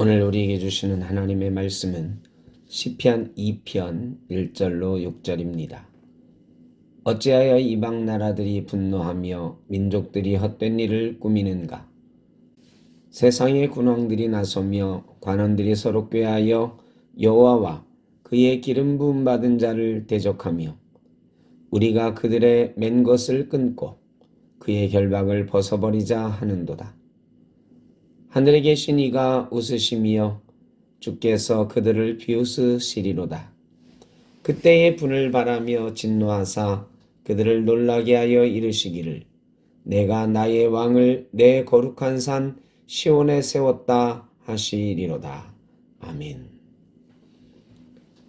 오늘 우리에게 주시는 하나님의 말씀은 시편 2편 1절로 6절입니다. 어찌하여 이방 나라들이 분노하며 민족들이 헛된 일을 꾸미는가? 세상의 군왕들이 나서며 관원들이 서로 꾀하여 여호와와 그의 기름 부음 받은 자를 대적하며 우리가 그들의 맨 것을 끊고 그의 결박을 벗어버리자 하는도다. 하늘에 계신 이가 웃으시며 주께서 그들을 비웃으시리로다. 그때의 분을 바라며 진노하사 그들을 놀라게 하여 이르시기를 내가 나의 왕을 내 거룩한 산 시온에 세웠다 하시리로다. 아멘.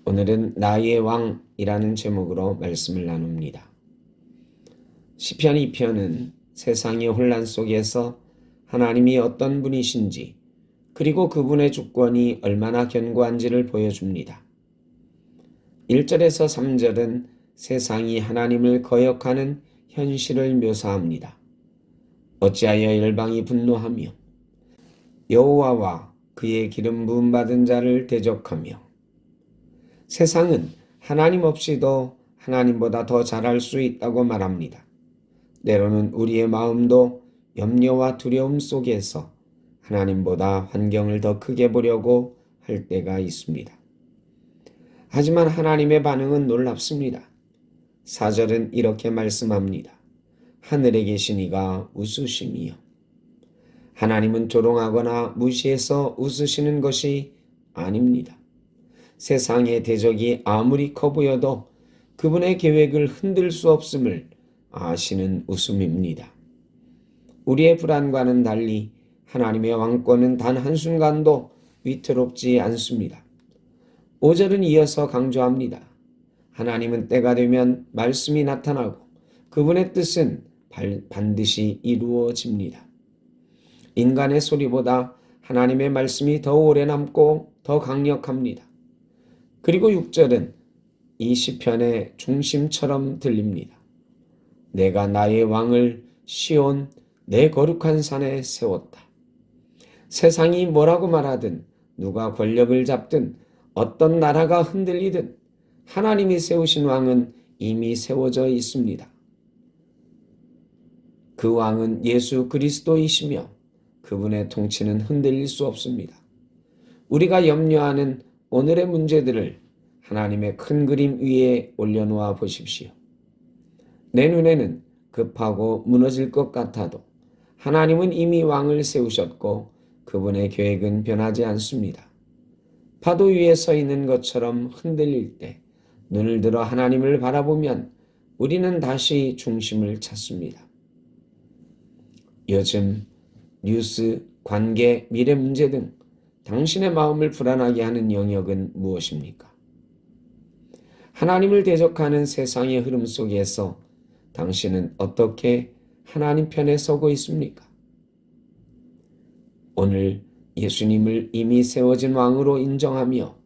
오늘은 나의 왕이라는 제목으로 말씀을 나눕니다. 시편 2편은 세상의 혼란 속에서 하나님이 어떤 분이신지 그리고 그분의 주권이 얼마나 견고한지를 보여줍니다. 1절에서 3절은 세상이 하나님을 거역하는 현실을 묘사합니다. 어찌하여 열방이 분노하며 여호와와 그의 기름 부음 받은 자를 대적하며 세상은 하나님 없이도 하나님보다 더 잘할 수 있다고 말합니다. 때로는 우리의 마음도 염려와 두려움 속에서 하나님보다 환경을 더 크게 보려고 할 때가 있습니다. 하지만 하나님의 반응은 놀랍습니다. 사절은 이렇게 말씀합니다. 하늘에 계신 이가 웃으심이요. 하나님은 조롱하거나 무시해서 웃으시는 것이 아닙니다. 세상의 대적이 아무리 커 보여도 그분의 계획을 흔들 수 없음을 아시는 웃음입니다. 우리의 불안과는 달리 하나님의 왕권은 단 한순간도 위태롭지 않습니다. 5절은 이어서 강조합니다. 하나님은 때가 되면 말씀이 나타나고 그분의 뜻은 반드시 이루어집니다. 인간의 소리보다 하나님의 말씀이 더 오래 남고 더 강력합니다. 그리고 6절은 이 시편의 중심처럼 들립니다. 내가 나의 왕을 시온 내 거룩한 산에 세웠다. 세상이 뭐라고 말하든 누가 권력을 잡든 어떤 나라가 흔들리든 하나님이 세우신 왕은 이미 세워져 있습니다. 그 왕은 예수 그리스도이시며 그분의 통치는 흔들릴 수 없습니다. 우리가 염려하는 오늘의 문제들을 하나님의 큰 그림 위에 올려놓아 보십시오. 내 눈에는 급하고 무너질 것 같아도 하나님은 이미 왕을 세우셨고 그분의 계획은 변하지 않습니다. 파도 위에 서 있는 것처럼 흔들릴 때 눈을 들어 하나님을 바라보면 우리는 다시 중심을 찾습니다. 요즘 뉴스, 관계, 미래 문제 등 당신의 마음을 불안하게 하는 영역은 무엇입니까? 하나님을 대적하는 세상의 흐름 속에서 당신은 어떻게 하나님 편에 서고 있습니까? 오늘 예수님을 이미 세워진 왕으로 인정하며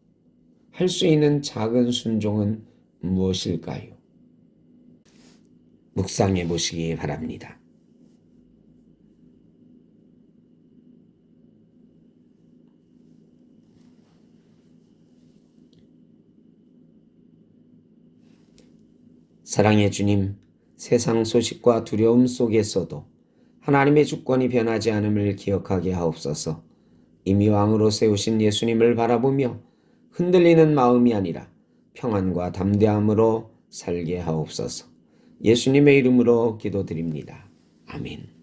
할 수 있는 작은 순종은 무엇일까요? 묵상해 보시기 바랍니다. 사랑의 주님, 세상 소식과 두려움 속에서도 하나님의 주권이 변하지 않음을 기억하게 하옵소서. 이미 왕으로 세우신 예수님을 바라보며 흔들리는 마음이 아니라 평안과 담대함으로 살게 하옵소서. 예수님의 이름으로 기도드립니다. 아멘.